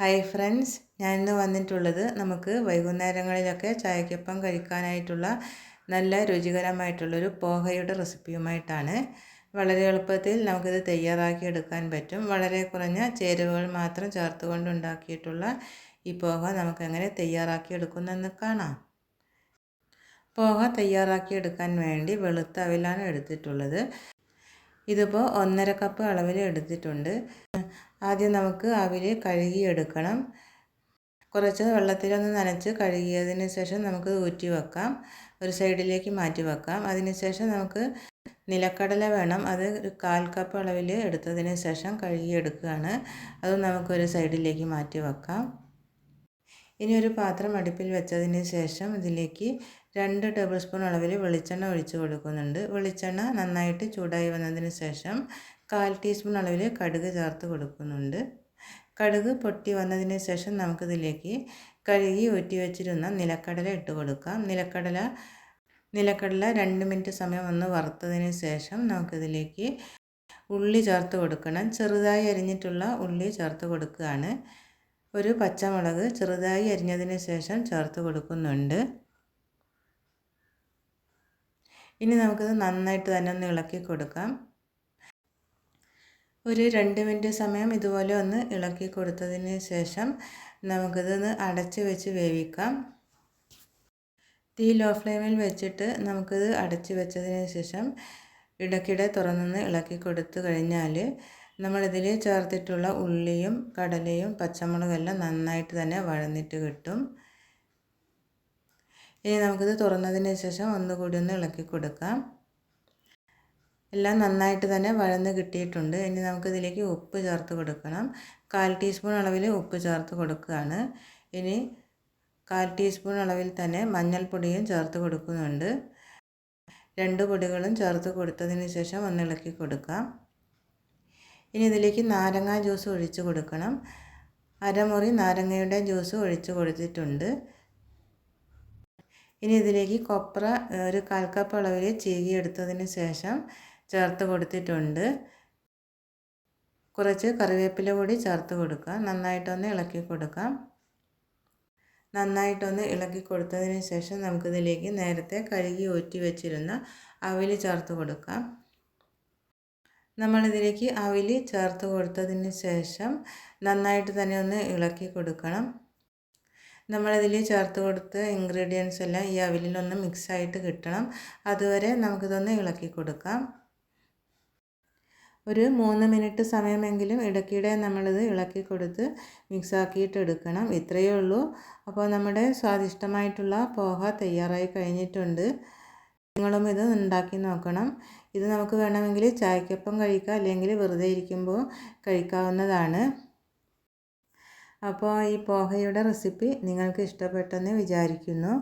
Hi friends ഞാൻ ഇന്ന് വന്നിട്ടുള്ളത് നമുക്ക് വൈകുന്നേരങ്ങളിലൊക്കെ ചായക്കൊപ്പം കഴിക്കാനായിട്ടുള്ള നല്ല രുചികരമായിട്ടുള്ളൊരു പോഹയുടെ റെസിപ്പിയുമായിട്ടാണ്. വളരെ എളുപ്പത്തിൽ നമുക്കിത് തയ്യാറാക്കി എടുക്കാൻ പറ്റും. വളരെ കുറഞ്ഞ ചേരുവകൾ മാത്രം ചേർത്തുകൊണ്ട് ഉണ്ടാക്കിയിട്ടുള്ള ഈ പോഹ നമുക്കെങ്ങനെ തയ്യാറാക്കി എടുക്കുന്നെന്ന് കാണാം. പോഹ തയ്യാറാക്കി എടുക്കാൻ വേണ്ടി വെളുത്ത അവിലാണ് എടുത്തിട്ടുള്ളത്. ഇതിപ്പോൾ ഒന്നര കപ്പ് അളവിൽ എടുത്തിട്ടുണ്ട്. ആദ്യം നമുക്ക് അവിൽ കഴുകിയെടുക്കണം. കുറച്ച് വെള്ളത്തിലൊന്ന് നനച്ച് കഴുകിയതിന് ശേഷം നമുക്ക് ഊറ്റി വെക്കാം. ഒരു സൈഡിലേക്ക് മാറ്റി വെക്കാം. അതിനുശേഷം നമുക്ക് നിലക്കടല വേണം. അത് ഒരു കാൽ കപ്പ് അളവിൽ എടുത്തതിന് ശേഷം കഴുകിയെടുക്കുകയാണ്. അത് നമുക്കൊരു സൈഡിലേക്ക് മാറ്റി വെക്കാം. ഇനി ഒരു പാത്രം അടുപ്പിൽ വെച്ചതിന് ശേഷം ഇതിലേക്ക് രണ്ട് ടേബിൾ സ്പൂൺ അളവിൽ വെളിച്ചെണ്ണ ഒഴിച്ച് കൊടുക്കുന്നുണ്ട്. വെളിച്ചെണ്ണ നന്നായിട്ട് ചൂടായി വന്നതിന് ശേഷം കാൽ ടീസ്പൂൺ അളവിൽ കടുക് ചേർത്ത് കൊടുക്കുന്നുണ്ട്. കടുക് പൊട്ടി വന്നതിന് ശേഷം നമുക്കിതിലേക്ക് കഴുകി ഊറ്റി വെച്ചിരുന്ന നിലക്കടല ഇട്ട് കൊടുക്കാം. നിലക്കടല നിലക്കടല രണ്ട് മിനിറ്റ് സമയം ഒന്ന് വറുത്തതിന് ശേഷം നമുക്കിതിലേക്ക് ഉള്ളി ചേർത്ത് കൊടുക്കണം. ചെറുതായി അരിഞ്ഞിട്ടുള്ള ഉള്ളി ചേർത്ത് കൊടുക്കുകയാണ്. ഒരു പച്ചമുളക് ചെറുതായി അരിഞ്ഞതിന് ശേഷം ചേർത്ത് കൊടുക്കുന്നുണ്ട്. ഇനി നമുക്കിത് നന്നായിട്ട് തന്നെ ഒന്ന് ഇളക്കി കൊടുക്കാം. ഒരു രണ്ട് മിനിറ്റ് സമയം ഇതുപോലെ ഒന്ന് ഇളക്കി കൊടുത്തതിന് ശേഷം നമുക്കിതൊന്ന് അടച്ച് വെച്ച് വേവിക്കാം. തീ ലോ ഫ്ലെയിമിൽ വെച്ചിട്ട് നമുക്കിത് അടച്ച് വെച്ചതിന് ശേഷം ഇടയ്ക്കിടെ തുറന്നൊന്ന് ഇളക്കി കൊടുത്തു കഴിഞ്ഞാൽ നമ്മളിതിൽ ചേർത്തിട്ടുള്ള ഉള്ളിയും കടലയും പച്ചമുളകെല്ലാം നന്നായിട്ട് തന്നെ വഴന്നിട്ട് കിട്ടും. ഇനി നമുക്കിത് തുറന്നതിന് ശേഷം ഒന്നുകൂടി ഒന്ന് ഇളക്കി കൊടുക്കാം. എല്ലാം നന്നായിട്ട് തന്നെ വഴന്ന് കിട്ടിയിട്ടുണ്ട്. ഇനി നമുക്കിതിലേക്ക് ഉപ്പ് ചേർത്ത് കൊടുക്കണം. കാൽ ടീസ്പൂൺ അളവിൽ ഉപ്പ് ചേർത്ത് കൊടുക്കുകയാണ്. ഇനി കാൽ ടീസ്പൂൺ അളവിൽ തന്നെ മഞ്ഞൾപ്പൊടിയും ചേർത്ത് കൊടുക്കുന്നുണ്ട്. രണ്ട് പൊടികളും ചേർത്ത് കൊടുത്തതിന് ശേഷം ഒന്ന് ഇളക്കി കൊടുക്കാം. ഇനി ഇതിലേക്ക് നാരങ്ങ ജ്യൂസ് ഒഴിച്ച് കൊടുക്കണം. അരമുറി നാരങ്ങയുടെ ജ്യൂസ് ഒഴിച്ച് കൊടുത്തിട്ടുണ്ട്. ഇനി ഇതിലേക്ക് കൊപ്ര ഒരു കാൽ കപ്പ് അളവിൽ ചീകിയെടുത്തതിന് ശേഷം ചേർത്ത് കൊടുത്തിട്ടുണ്ട്. കുറച്ച് കറിവേപ്പില കൂടി ചേർത്ത് കൊടുക്കുക. നന്നായിട്ടൊന്ന് ഇളക്കി കൊടുക്കാം. നന്നായിട്ടൊന്ന് ഇളക്കി കൊടുത്തതിന് ശേഷം നമുക്കിതിലേക്ക് നേരത്തെ കഴുകി ഊറ്റി വെച്ചിരുന്ന അവിൽ ചേർത്ത് കൊടുക്കാം. നമ്മളിതിലേക്ക് അവിൽ ചേർത്ത് കൊടുത്തതിന് ശേഷം നന്നായിട്ട് തന്നെ ഒന്ന് ഇളക്കി കൊടുക്കണം. നമ്മളിതിൽ ചേർത്ത് കൊടുത്ത ഇൻഗ്രീഡിയൻസ് എല്ലാം ഈ അവിലിലൊന്ന് മിക്സായിട്ട് കിട്ടണം. അതുവരെ നമുക്കിതൊന്ന് ഇളക്കി കൊടുക്കാം. ഒരു മൂന്ന് മിനിറ്റ് സമയമെങ്കിലും ഇടയ്ക്കിടെ നമ്മളിത് ഇളക്കി കൊടുത്ത് മിക്സാക്കിയിട്ട് എടുക്കണം ഇത്രയേ ഉള്ളൂ. അപ്പോൾ നമ്മുടെ സ്വാദിഷ്ടമായിട്ടുള്ള പോഹ തയ്യാറായി കഴിഞ്ഞിട്ടുണ്ട്. നിങ്ങളും ഇത് ഉണ്ടാക്കി നോക്കണം. ഇത് നമുക്ക് വേണമെങ്കിൽ ചായക്കൊപ്പം കഴിക്കാം അല്ലെങ്കിൽ വെറുതെ ഇരിക്കുമ്പോൾ കഴിക്കാവുന്നതാണ്. അപ്പോൾ ഈ പോഹയുടെ റെസിപ്പി നിങ്ങൾക്ക് ഇഷ്ടപ്പെട്ടെന്ന് വിചാരിക്കുന്നു.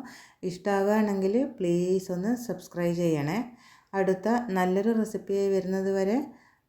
ഇഷ്ടമാവുകയാണെങ്കിൽ പ്ലീസ് ഒന്ന് സബ്സ്ക്രൈബ് ചെയ്യണേ. അടുത്ത നല്ലൊരു റെസിപ്പിയായി വരുന്നത് വരെ